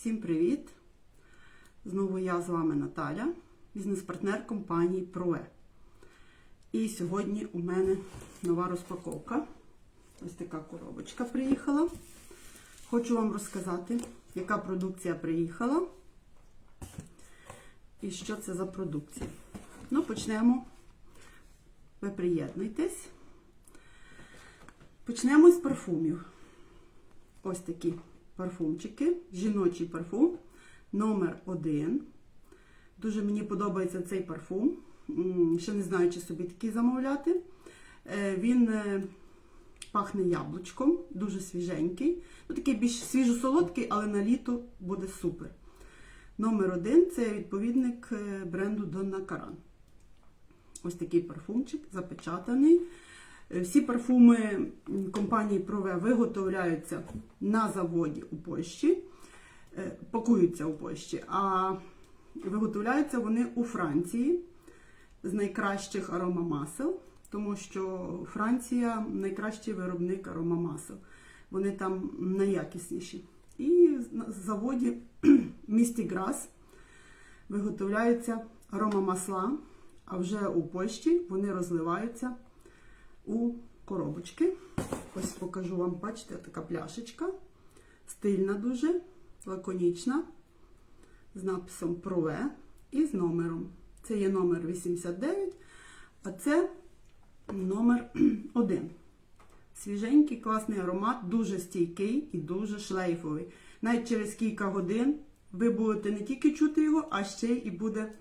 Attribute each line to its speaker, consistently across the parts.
Speaker 1: Всім привіт! Знову я з вами Наталя, бізнес-партнер компанії ProE. І сьогодні у мене нова розпаковка. Ось така коробочка приїхала. Хочу вам розказати, яка продукція приїхала і що це за продукція. Ну, почнемо. Ви приєднуйтесь. Почнемо з парфумів. Ось такі парфумчики. Жіночий парфум номер 1 Дуже мені подобається цей парфум. Ще не знаю, чи собі такий замовляти. Е, Він е, пахне яблучком, дуже свіженький. Ну, такий більш свіжо-солодкий, але на літо буде супер. Номер 1 це відповідник е, бренду Donna Karan. Ось такий парфумчик запечатаний. Е, Всі парфуми компанії Прове виготовляються на заводі у Польщі, е, пакуються у Польщі, а виготовляються вони у Франції з найкращих аромамасел, тому що Франція найкращий виробник аромамасел. Вони там найякісніші. І на заводі в місті Грас виготовляються аромамасла, а вже у Польщі вони розливаються у коробочки. Ось покажу вам, бачите, така пляшечка. Стильна дуже, лаконічна, з написом Прове і з номером. Це є номер 89, а це номер 1. Свіженький, класний аромат, дуже стійкий і дуже шлейфовий. Навіть через кілька годин ви будете не тільки чути його, а ще і буде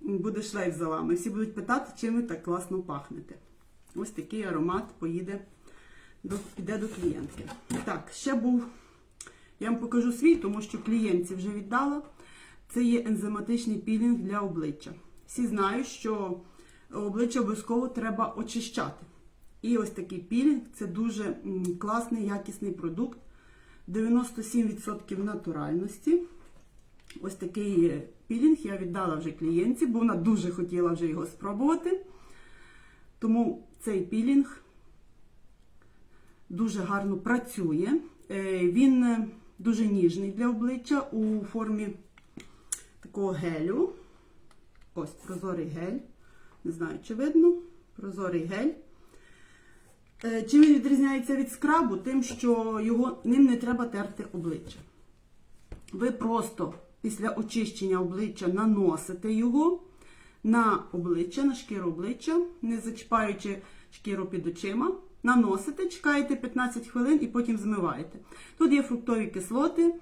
Speaker 1: буде шлейф за вами. Всі будуть питати, чим ви так класно пахнете. Ось такий аромат поїде до, піде до клієнтки. Так, ще був, я вам покажу свій, тому що клієнтці вже віддала. Це є ензиматичний пілінг для обличчя. Всі знають, що обличчя обов'язково треба очищати. І ось такий пілінг це дуже класний, якісний продукт. 97% натуральності. Ось такий е, пілінг я віддала вже клієнтці, бо вона дуже хотіла вже його спробувати. Тому цей пілінг дуже гарно працює. Е, Він е, дуже ніжний для обличчя у формі такого гелю. Ось прозорий гель. Не знаю, чи видно. Прозорий гель. Чим він відрізняється від скрабу? Тим, що його, ним не треба терти обличчя. Ви просто після очищення обличчя наносите його на обличчя, на шкіру обличчя, не зачіпаючи шкіру під очима. Наносите, чекаєте 15 хвилин і потім змиваєте. Тут є фруктові кислоти,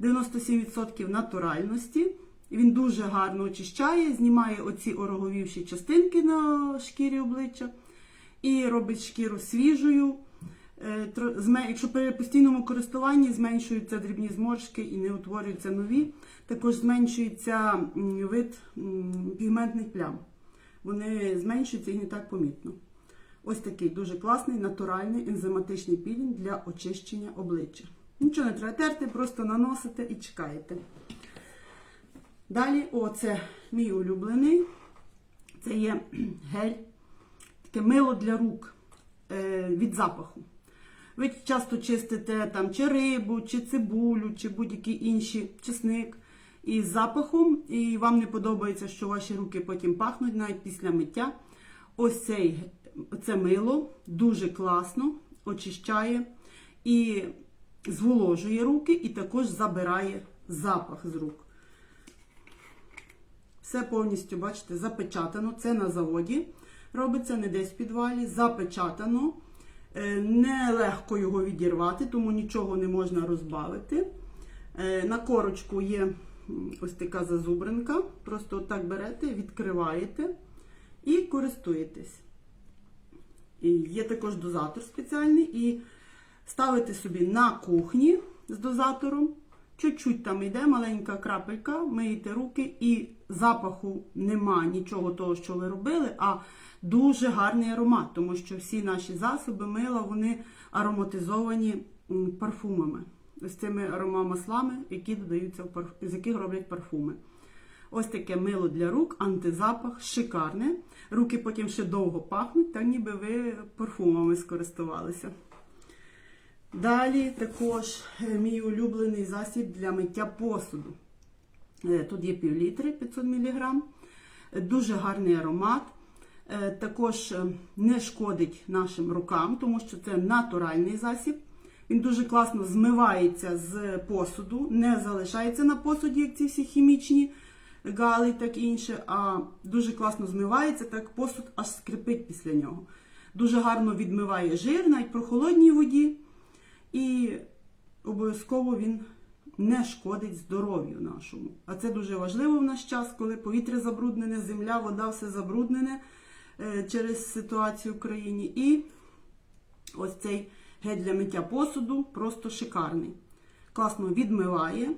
Speaker 1: 97% натуральності. Він дуже гарно очищає, знімає оці ороговівші частинки на шкірі обличчя і робить шкіру свіжою. Е, Якщо при постійному користуванні зменшуються дрібні зморшки і не утворюються нові, також зменшується вид пігментних плям. Вони зменшуються і не так помітно. Ось такий дуже класний натуральний ензиматичний пілінг для очищення обличчя. Нічого не треба терти, просто наносите і чекаєте. Далі, о, це мій улюблений. Це є гель, таке мило для рук е, від запаху. Ви часто чистите там чи рибу, чи цибулю, чи будь-які інші чесник із запахом, і вам не подобається, що ваші руки потім пахнуть навіть після миття. Ось цей, це мило дуже класно очищає і зволожує руки, і також забирає запах з рук. Все повністю, бачите, запечатано. Це на заводі робиться, не десь в підвалі. Запечатано. Е, Нелегко його відірвати, тому нічого не можна розбавити. Е, На корочку є ось така зазубринка. Просто отак берете, відкриваєте і користуєтесь. Є також дозатор спеціальний. І ставите собі на кухні з дозатором. Чуть-чуть там йде маленька крапелька, миєте руки, і запаху нема нічого того, що ви робили, а дуже гарний аромат, тому що всі наші засоби мила вони ароматизовані парфумами. Ось цими аромамаслами, які додаються в парф... з яких роблять парфуми. Ось таке мило для рук, антизапах, шикарне. Руки потім ще довго пахнуть, так ніби ви парфумами скористувалися. Далі також е, мій улюблений засіб для миття посуду. Е, Тут є пів літри 500 мг. Дуже гарний аромат. Е, Також е, не шкодить нашим рукам, тому що це натуральний засіб. Він дуже класно змивається з посуду, не залишається на посуді, як ці всі хімічні гали, так інше, а дуже класно змивається, так посуд аж скрипить після нього. Дуже гарно відмиває жир, навіть при холодній воді. І обов'язково він не шкодить здоров'ю нашому. А це дуже важливо в наш час, коли повітря забруднене, земля, вода, все забруднене е, через ситуацію в країні. І ось цей гель для миття посуду просто шикарний. Класно відмиває,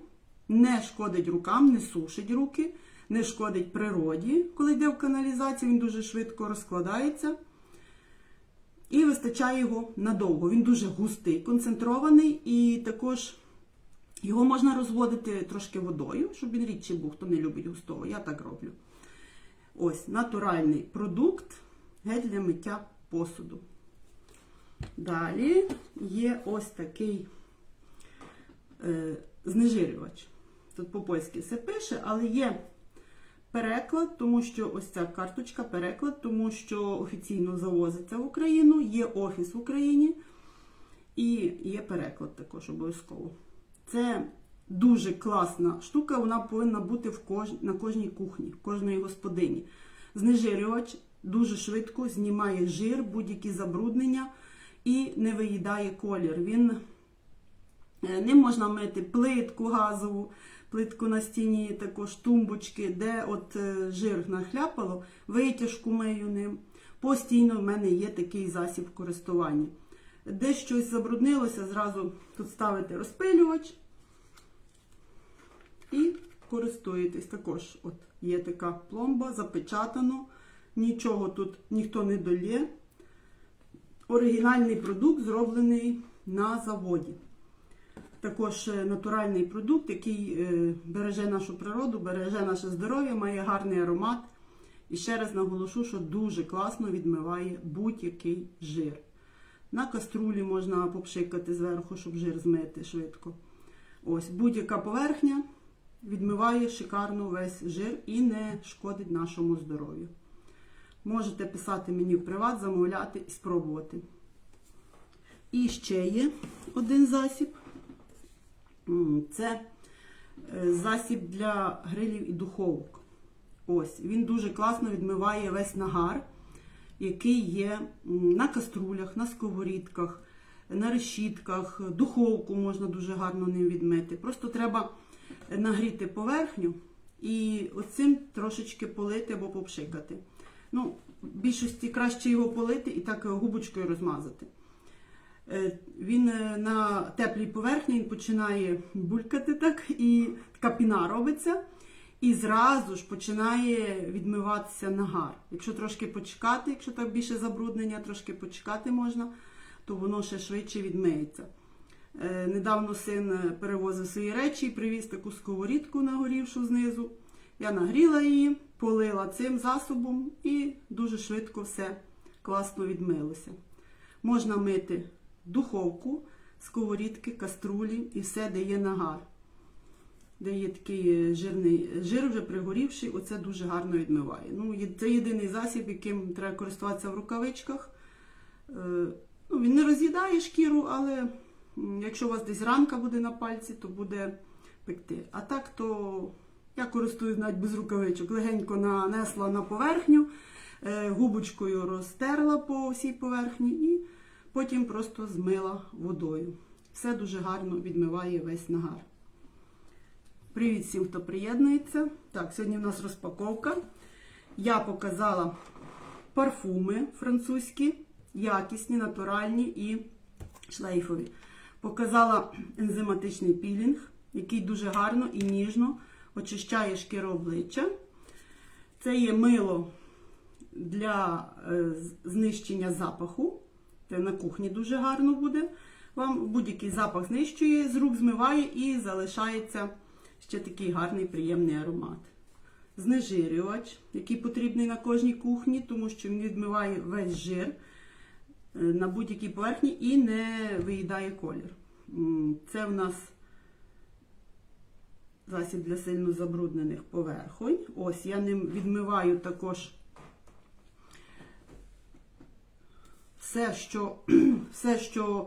Speaker 1: не шкодить рукам, не сушить руки, не шкодить природі, коли йде в каналізацію, він дуже швидко розкладається. І вистачає його надовго. Він дуже густий, концентрований, і також його можна розводити трошки водою, щоб він рідше був, хто не любить густого. Я так роблю. Ось натуральний продукт гель для миття посуду. Далі є ось такий е, знежирювач. Тут по-польськи все пише, але є переклад, тому що ось ця карточка переклад, тому що офіційно завозиться в Україну, є офіс в Україні і є переклад також обов'язково. Це дуже класна штука, вона повинна бути в кож... на кожній кухні, в кожної господині. Знежирювач дуже швидко знімає жир, будь-які забруднення і не виїдає колір. Він Е, Ним можна мити плитку газову, плитку на стіні, також тумбочки, де от е, жир нахляпало, витяжку мию ним. Постійно в мене є такий засіб в користуванні. Де щось забруднилося, зразу тут ставите розпилювач і користуєтесь. Також от є така пломба, запечатано, нічого тут ніхто не долє. Оригінальний продукт зроблений на заводі також е, натуральний продукт, який е, береже нашу природу, береже наше здоров'я, має гарний аромат. І ще раз наголошу, що дуже класно відмиває будь-який жир. На каструлі можна попшикати зверху, щоб жир змити швидко. Ось будь-яка поверхня відмиває шикарно весь жир і не шкодить нашому здоров'ю. Можете писати мені в приват, замовляти і спробувати. І ще є один засіб. Це е, засіб для грилів і духовок. Ось, він дуже класно відмиває весь нагар, який є на каструлях, на сковорідках, на решітках, духовку можна дуже гарно ним відмити. Просто треба нагріти поверхню і оцим трошечки полити або попшикати. Ну, в більшості краще його полити і так губочкою розмазати. Е, Він е, на теплій поверхні він починає булькати так, і така робиться. І зразу ж починає відмиватися нагар. Якщо трошки почекати, якщо так більше забруднення, трошки почекати можна, то воно ще швидше відмиється. Е, Недавно син перевозив свої речі і привіз таку сковорідку нагорівшу знизу. Я нагріла її, полила цим засобом і дуже швидко все класно відмилося. Можна мити духовку, сковорідки, каструлі і все, де є нагар. Де є такий е, жирний жир вже пригорівший, оце дуже гарно відмиває. Ну, Це єдиний засіб, яким треба користуватися в рукавичках. Е, Ну, він не роз'їдає шкіру, але якщо у вас десь ранка буде на пальці, то буде пекти. А так, то я користуюсь навіть без рукавичок. Легенько нанесла на поверхню, е, губочкою розтерла по всій поверхні і потім просто змила водою. Все дуже гарно відмиває весь нагар. Привіт всім, хто приєднується. Так, сьогодні в нас розпаковка. Я показала парфуми французькі, якісні, натуральні і шлейфові. Показала ензиматичний пілінг, який дуже гарно і ніжно очищає шкіру обличчя. Це є мило для е, знищення запаху. Це на кухні дуже гарно буде. Вам будь-який запах знищує, з рук змиває і залишається ще такий гарний приємний аромат. Знежирювач, який потрібний на кожній кухні, тому що він відмиває весь жир. е, на будь-якій поверхні і не виїдає колір. Це в нас засіб для сильно забруднених поверхонь. Ось я ним відмиваю також все, що, все, що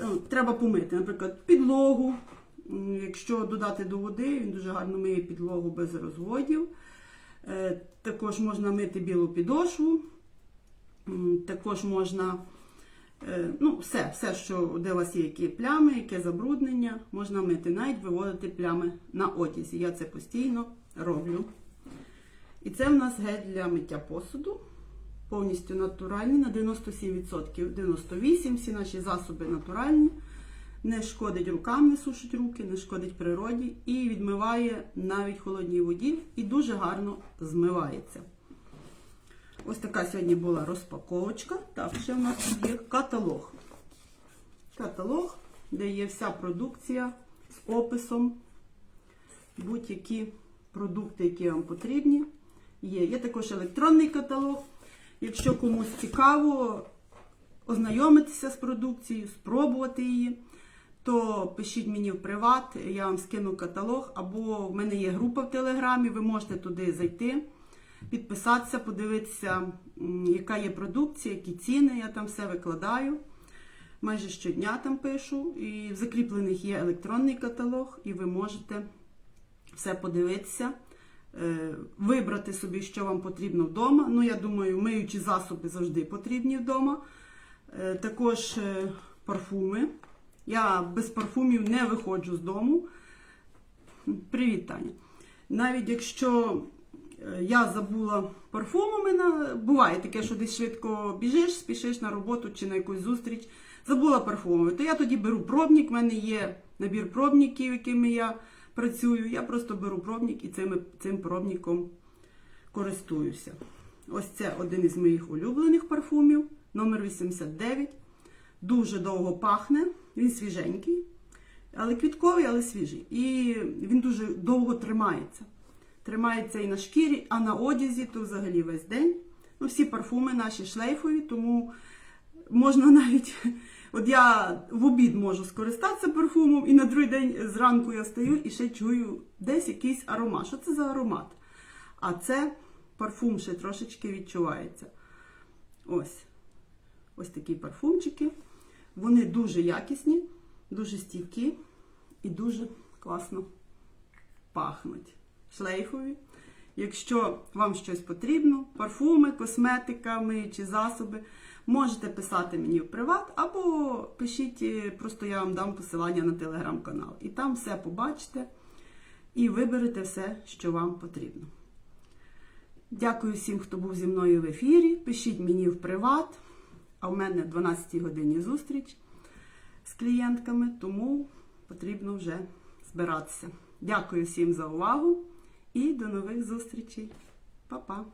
Speaker 1: ну, треба помити. Наприклад, підлогу. Якщо додати до води, він дуже гарно миє підлогу без розводів. Е, Також можна мити білу підошву. Також можна е, ну, все, все, що де у вас є які плями, яке забруднення, можна мити, навіть виводити плями на одязі. Я це постійно роблю. І це в нас гель для миття посуду. Повністю натуральний на 97%, 98%, всі наші засоби натуральні. Не шкодить рукам, не сушить руки, не шкодить природі і відмиває навіть холодній воді і дуже гарно змивається. Ось така сьогодні була розпаковочка. Так, ще в нас є каталог. Каталог, де є вся продукція з описом, будь-які продукти, які вам потрібні. Є. Є також електронний каталог. Якщо комусь цікаво ознайомитися з продукцією, спробувати її, то пишіть мені в приват, я вам скину каталог, або в мене є група в Телеграмі, ви можете туди зайти, підписатися, подивитися, яка є продукція, які ціни, я там все викладаю. Майже щодня там пишу. І в закріплених є електронний каталог, і ви можете все подивитися, е, вибрати собі, що вам потрібно вдома. Ну, я думаю, миючі засоби завжди потрібні вдома. Е, Також е, парфуми. Я без парфумів не виходжу з дому. Привіт, Таня. Навіть якщо е, я забула парфумами, буває таке, що десь швидко біжиш, спішиш на роботу чи на якусь зустріч, забула парфумами, то я тоді беру пробник, в мене є набір пробників, якими я працюю. Я просто беру пробник і цим, цим пробником користуюся. Ось це один із моїх улюблених парфумів, номер 89. Дуже довго пахне, він свіженький, але квітковий, але свіжий. І він дуже довго тримається. Тримається і на шкірі, а на одязі то взагалі весь день. Ну, всі парфуми наші шлейфові, тому можна навіть. От я в обід можу скористатися парфумом, і на другий день зранку я стою і ще чую десь якийсь аромат. Що це за аромат? А це парфум ще трошечки відчувається. Ось. Ось такі парфумчики. Вони дуже якісні, дуже стійкі і дуже класно пахнуть. Шлейфові. Якщо вам щось потрібно, парфуми, косметика, миючі засоби, можете писати мені в приват, або пишіть, е, просто я вам дам посилання на телеграм-канал. І там все побачите і виберете все, що вам потрібно. Дякую всім, хто був зі мною в ефірі. Пишіть мені в приват. А в мене в 12 годині зустріч з клієнтками, тому потрібно вже збиратися. Дякую всім за увагу і до нових зустрічей. Па-па!